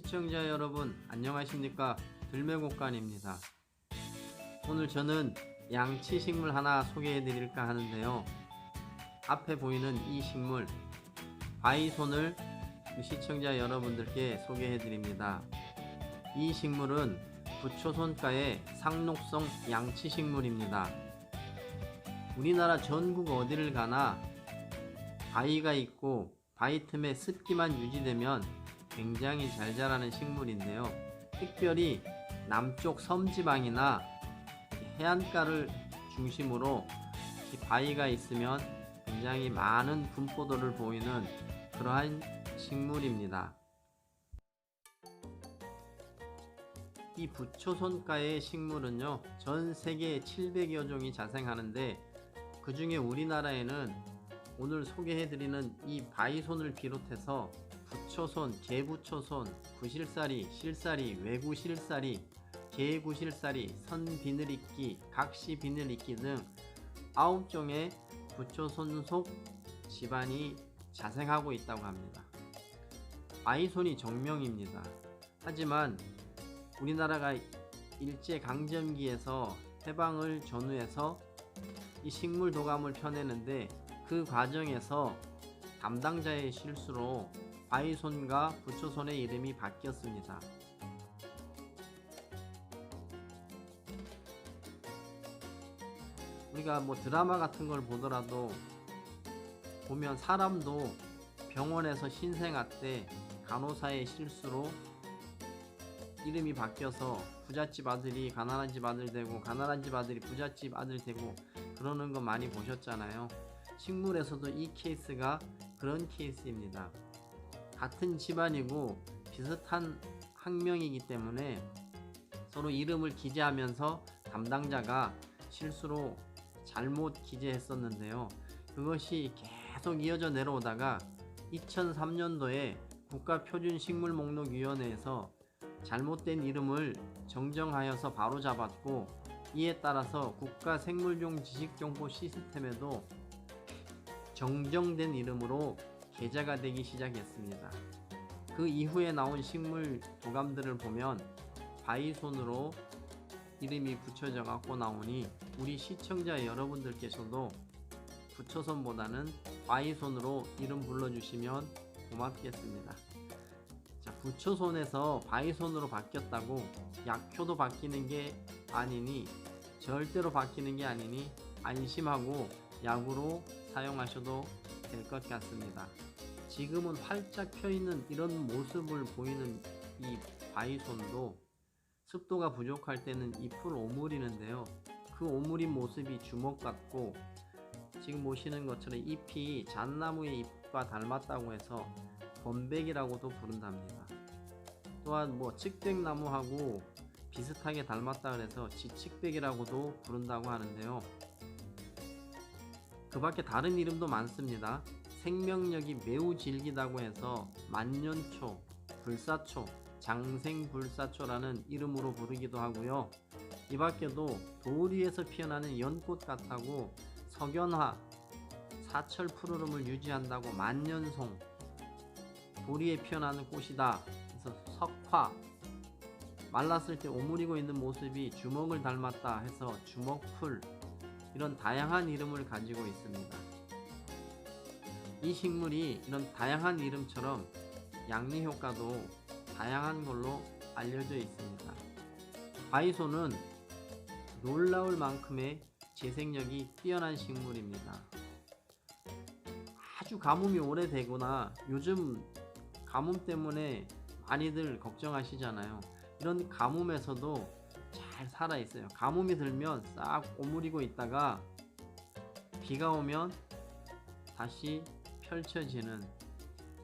시청자 여러분 안녕하십니까? 들매곡간입니다. 오늘 저는 양치 식물 하나 소개해 드릴까 하는데요. 앞에 보이는 이 식물 바이손을 시청자 여러분들께 소개해 드립니다. 이 식물은 부초손가의 상록성 양치 식물입니다. 우리나라 전국 어디를 가나 바위가 있고 바위 틈에 습기만 유지되면 굉장히 잘 자라는 식물인데요. 특별히 남쪽 섬지방이나 해안가를 중심으로 이 바위가 있으면 굉장히 많은 분포도를 보이는 그러한 식물입니다. 이 부초손가의 식물은요, 전 세계 700여 종이 자생하는데 그 중에 우리나라에는 오늘 소개해드리는 이 바이손을 비롯해서 부초손, 개부초손, 구실사리, 실사리, 외구실사리, 개구실사리, 선비늘이끼, 각시비늘이끼 등 9종의 부초손 속 집안이 자생하고 있다고 합니다. 바이손이 정명입니다. 하지만 우리나라가 일제강점기에서 해방을 전후해서 이 식물 도감을 펴내는데 그 과정에서 담당자의 실수로 바이손과 부초손의 이름이 바뀌었습니다. 우리가 뭐 드라마 같은 걸 보더라도 보면 사람도 병원에서 신생아 때 간호사의 실수로 이름이 바뀌어서 부잣집 아들이 가난한 집 아들 되고 가난한 집 아들이 부잣집 아들 되고 그러는 거 많이 보셨잖아요. 식물에서도 이 케이스가 그런 케이스입니다. 같은 집안이고 비슷한 학명이기 때문에 서로 이름을 기재하면서 담당자가 실수로 잘못 기재했었는데요. 그것이 계속 이어져 내려오다가 2003년도에 국가표준식물목록위원회에서 잘못된 이름을 정정하여서 바로 잡았고 이에 따라서 국가생물종 지식정보 시스템에도 정정된 이름으로 계좌가 되기 시작했습니다. 그 이후에 나온 식물 도감들을 보면 바이손으로 이름이 붙여져 갖고 나오니 우리 시청자 여러분들께서도 부처손보다는 바이손으로 이름 불러주시면 고맙겠습니다. 자, 부처손에서 바이손으로 바뀌었다고 약효도 바뀌는 게 아니니 절대로 바뀌는 게 아니니 안심하고 약으로 사용하셔도 될 것 같습니다. 지금은 활짝 펴 있는 이런 모습을 보이는 이 바이손도 습도가 부족할 때는 잎을 오므리는데요. 그 오므린 모습이 주먹 같고 지금 보시는 것처럼 잎이 잣나무의 잎과 닮았다고 해서 번백이라고도 부른답니다. 또한 뭐 칡백나무하고 비슷하게 닮았다 그래서 지칡백이라고도 부른다고 하는데요. 그 밖에 다른 이름도 많습니다. 생명력이 매우 질기다고 해서 만년초, 불사초, 장생불사초라는 이름으로 부르기도 하고요. 이 밖에도 돌 위에서 피어나는 연꽃 같다고 석연화, 사철 푸르름을 유지한다고 만년송, 돌 위에 피어나는 꽃이다. 그래서 석화, 말랐을 때 오므리고 있는 모습이 주먹을 닮았다 해서 주먹풀, 이런 다양한 이름을 가지고 있습니다. 이 식물이 이런 다양한 이름처럼 양리 효과도 다양한 걸로 알려져 있습니다. 바이소는 놀라울 만큼의 재생력이 뛰어난 식물입니다. 아주 가뭄이 오래되거나 요즘 가뭄 때문에 많이들 걱정하시잖아요. 이런 가뭄에서도 잘 살아 있어요. 가뭄이 들면 싹 오므리고 있다가 비가 오면 다시 펼쳐지는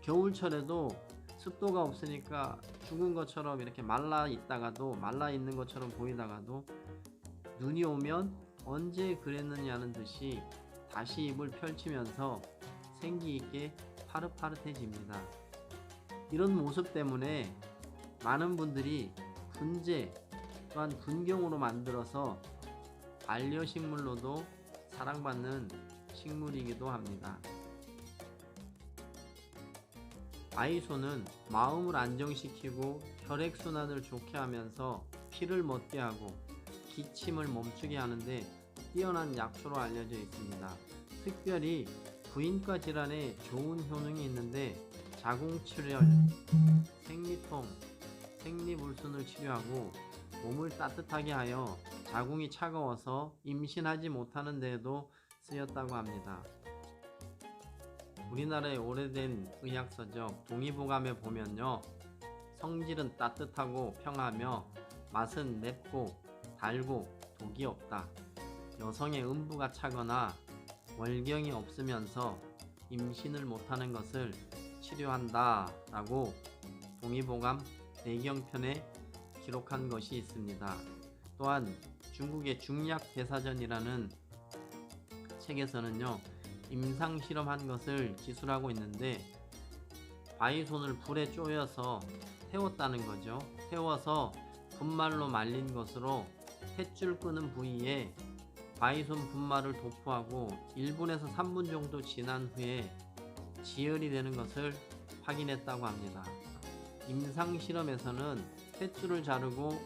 겨울철에도 습도가 없으니까 죽은 것처럼 이렇게 말라 있다가도 말라 있는 것처럼 보이다가도 눈이 오면 언제 그랬느냐는 듯이 다시 입을 펼치면서 생기 있게 파릇파릇해집니다. 이런 모습 때문에 많은 분들이 분재 또한 분경으로 만들어서 반려식물로도 사랑받는 식물이기도 합니다. 바이소는 마음을 안정시키고 혈액순환을 좋게 하면서 피를 멎게 하고 기침을 멈추게 하는데 뛰어난 약초로 알려져 있습니다. 특별히 부인과 질환에 좋은 효능이 있는데 자궁출혈, 생리통, 생리불순을 치료하고 몸을 따뜻하게 하여 자궁이 차가워서 임신하지 못하는 데에도 쓰였다고 합니다. 우리나라의 오래된 의학서적 동의보감에 보면요. 성질은 따뜻하고 평하며 맛은 맵고 달고 독이 없다. 여성의 음부가 차거나 월경이 없으면서 임신을 못하는 것을 치료한다. 라고 동의보감 내경편에 기록한 것이 있습니다. 또한 중국의 중약 대사전이라는 책에서는요. 임상 실험한 것을 기술하고 있는데 바이손을 불에 쪼여서 태웠다는 거죠. 태워서 분말로 말린 것으로 탯줄 끄는 부위에 바이손 분말을 도포하고 1분에서 3분 정도 지난 후에 지혈이 되는 것을 확인했다고 합니다. 임상 실험에서는 탯줄을 자르고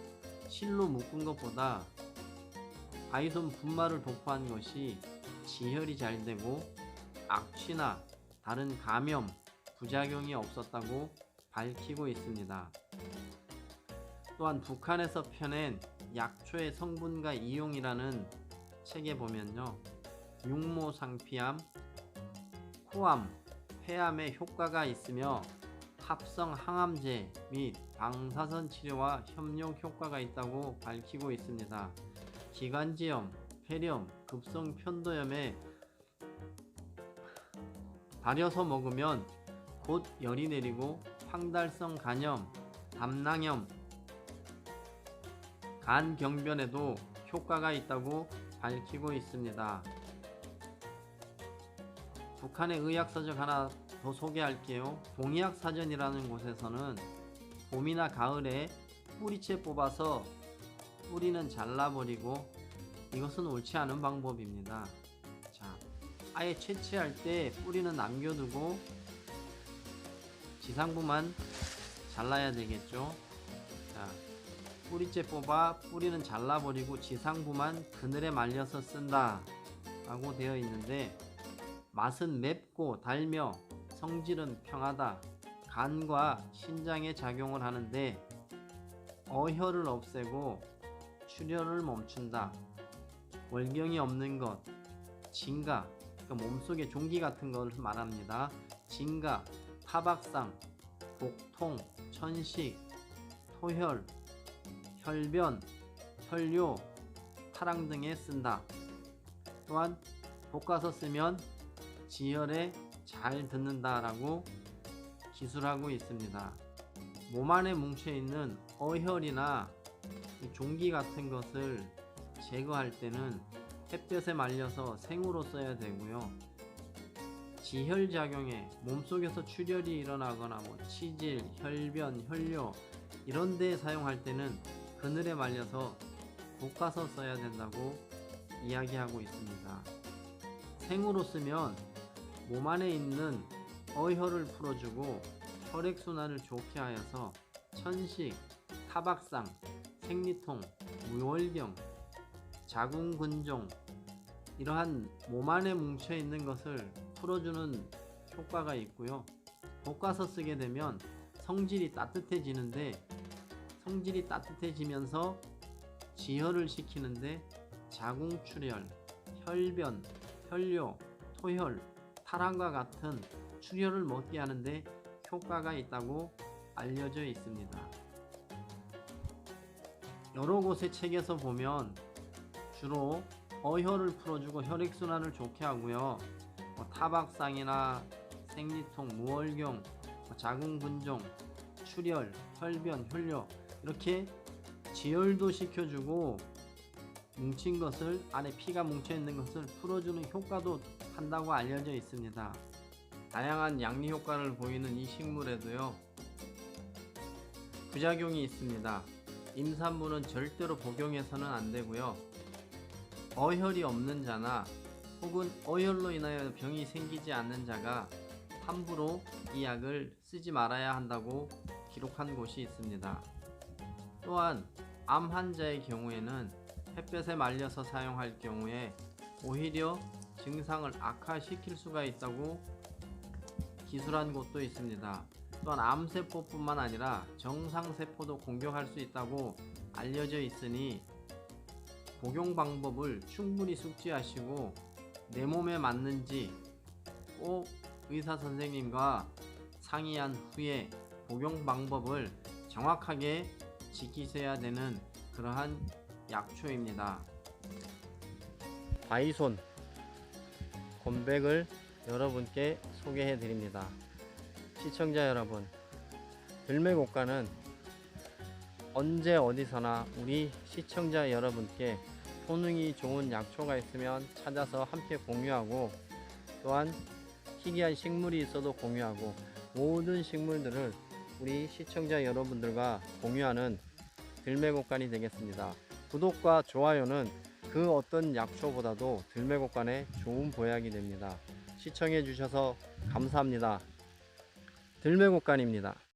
실로 묶은 것보다 바이손 분말을 도포한 것이 지혈이 잘 되고 악취나 다른 감염, 부작용이 없었다고 밝히고 있습니다. 또한 북한에서 펴낸 약초의 성분과 이용이라는 책에 보면요. 육모 상피암, 코암, 폐암에 효과가 있으며 합성 항암제 및 방사선 치료와 협력 효과가 있다고 밝히고 있습니다. 기관지염, 폐렴, 급성 편도염에 달여서 먹으면 곧 열이 내리고 황달성 간염, 담낭염, 간 경변에도 효과가 있다고 밝히고 있습니다. 북한의 의학서적 하나 더 소개할게요. 동의학 사전이라는 곳에서는 봄이나 가을에 뿌리채 뽑아서 뿌리는 잘라버리고 이것은 옳지 않은 방법입니다. 자, 아예 채취할 때 뿌리는 남겨두고 지상부만 잘라야 되겠죠. 자, 뿌리째 뽑아 뿌리는 잘라버리고 지상부만 그늘에 말려서 쓴다 라고 되어 있는데 맛은 맵고 달며 성질은 평하다. 간과 신장에 작용을 하는데 어혈을 없애고 출혈을 멈춘다. 월경이 없는 것 진가 그러니까 몸속에 종기 같은 걸 말합니다. 진가 타박상 복통 천식 토혈 혈변, 혈뇨, 타랑 등에 쓴다. 또한 볶아서 쓰면 지혈에 잘 듣는다라고 기술하고 있습니다. 몸 안에 뭉쳐있는 어혈이나 종기 같은 것을 제거할 때는 햇볕에 말려서 생으로 써야 되고요. 지혈작용에 몸속에서 출혈이 일어나거나 뭐 치질, 혈변, 혈뇨 이런 데 사용할 때는 그늘에 말려서 볶아서 써야 된다고 이야기하고 있습니다. 생으로 쓰면 몸 안에 있는 어혈을 풀어주고 혈액순환을 좋게 하여서 천식, 타박상, 생리통, 무월경, 자궁근종 이러한 몸 안에 뭉쳐 있는 것을 풀어주는 효과가 있고요. 볶아서 쓰게 되면 성질이 따뜻해지는데 성질이 따뜻해지면서 지혈을 시키는데 자궁출혈, 혈변, 혈뇨, 토혈, 탈환과 같은 출혈을 먹게 하는데 효과가 있다고 알려져 있습니다. 여러 곳의 책에서 보면 주로 어혈을 풀어주고 혈액순환을 좋게 하고요. 뭐 타박상이나 생리통, 무월경, 뭐 자궁분종, 출혈, 혈변, 혈뇨 이렇게 지혈도 시켜주고 뭉친 것을 안에 피가 뭉쳐 있는 것을 풀어주는 효과도 한다고 알려져 있습니다. 다양한 양리 효과를 보이는 이 식물에도요 부작용이 있습니다. 임산부는 절대로 복용해서는 안 되고요. 어혈이 없는 자나 혹은 어혈로 인하여 병이 생기지 않는 자가 함부로 이 약을 쓰지 말아야 한다고 기록한 곳이 있습니다. 또한 암 환자의 경우에는 햇볕에 말려서 사용할 경우에 오히려 증상을 악화시킬 수가 있다고 기술한 곳도 있습니다. 또한 암세포뿐만 아니라 정상세포도 공격할 수 있다고 알려져 있으니 복용 방법을 충분히 숙지하시고 내 몸에 맞는지 꼭 의사 선생님과 상의한 후에 복용 방법을 정확하게 지키셔야 되는 그러한 약초입니다. 바이손 곤백을 여러분께 소개해 드립니다. 시청자 여러분, 들매곡과는 언제 어디서나 우리 시청자 여러분께 효능이 좋은 약초가 있으면 찾아서 함께 공유하고 또한 희귀한 식물이 있어도 공유하고 모든 식물들을 우리 시청자 여러분들과 공유하는 들매곡간이 되겠습니다. 구독과 좋아요는 그 어떤 약초보다도 들매곡간의 좋은 보약이 됩니다. 시청해 주셔서 감사합니다. 들매곡간입니다.